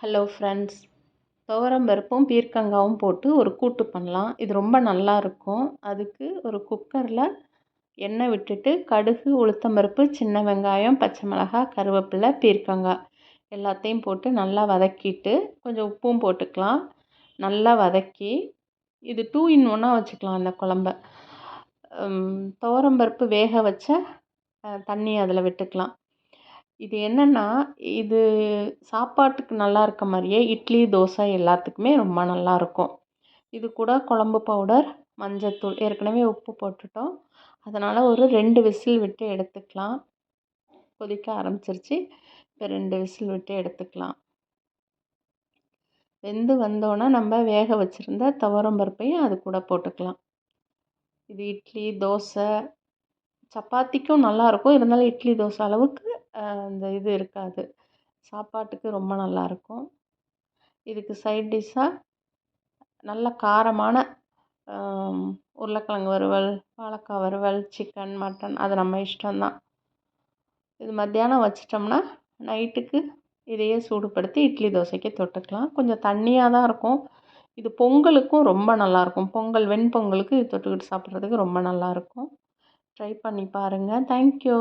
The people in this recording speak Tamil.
ஹலோ ஃப்ரெண்ட்ஸ் துவரம் பருப்பும் பீர்க்கங்காவும் போட்டு ஒரு கூட்டு பண்ணலாம். இது ரொம்ப நல்லா இருக்கும். அதுக்கு ஒரு குக்கரில் எண்ணெய் விட்டுட்டு கடுகு உளுத்தம்பருப்பு சின்ன வெங்காயம் பச்சை மிளகாய் கருவேப்பிலை பீர்க்கங்காய் எல்லாத்தையும் போட்டு நல்லா வதக்கிட்டு கொஞ்சம் உப்பும் போட்டுக்கலாம். நல்லா வதக்கி இது டூ இன் ஒன்னாக வச்சுக்கலாம் அந்த குழம்ப. துவரம்பருப்பு வேக வச்ச தண்ணி அதில் விட்டுக்கலாம். இது என்னென்னா இது சாப்பாட்டுக்கு நல்லா இருக்க மாதிரியே இட்லி தோசை எல்லாத்துக்குமே ரொம்ப நல்லாயிருக்கும் இது கூட குழம்பு பவுடர் மஞ்சத்தூள் ஏற்கனவே உப்பு போட்டுட்டோம். அதனால் ஒரு ரெண்டு விசில் விட்டு எடுத்துக்கலாம். கொதிக்க ஆரம்பிச்சிருச்சு. இப்போ ரெண்டு விசில் விட்டு எடுத்துக்கலாம். வெந்து வந்தோன்னே நம்ம வேக வச்சுருந்த துவரம் பருப்பையும் அது கூட போட்டுக்கலாம். இது இட்லி தோசை சப்பாத்திக்கும் நல்லாயிருக்கும் இருந்தாலும் இட்லி தோசை அளவுக்கு அந்த இது இருக்காது. சாப்பாட்டுக்கு ரொம்ப நல்லாயிருக்கும் இதுக்கு சைட் டிஷ்ஷாக நல்ல காரமான உருளைக்கிழங்கு வறுவல் வாழைக்கா வறுவல் சிக்கன் மட்டன் அது நம்ம இஷ்டம்தான். இது மத்தியானம் வச்சிட்டோம்னா நைட்டுக்கு இதையே சூடுபடுத்தி இட்லி தோசைக்கு தொட்டுக்கலாம். கொஞ்சம் தண்ணியாக தான் இருக்கும். இது பொங்கலுக்கும் ரொம்ப நல்லாயிருக்கும் பொங்கல் வெண்பொங்கலுக்கு இது தொட்டுக்கிட்டு சாப்பிட்றதுக்கு ரொம்ப நல்லாயிருக்கும் ட்ரை பண்ணி பாருங்கள் தேங்க்யூ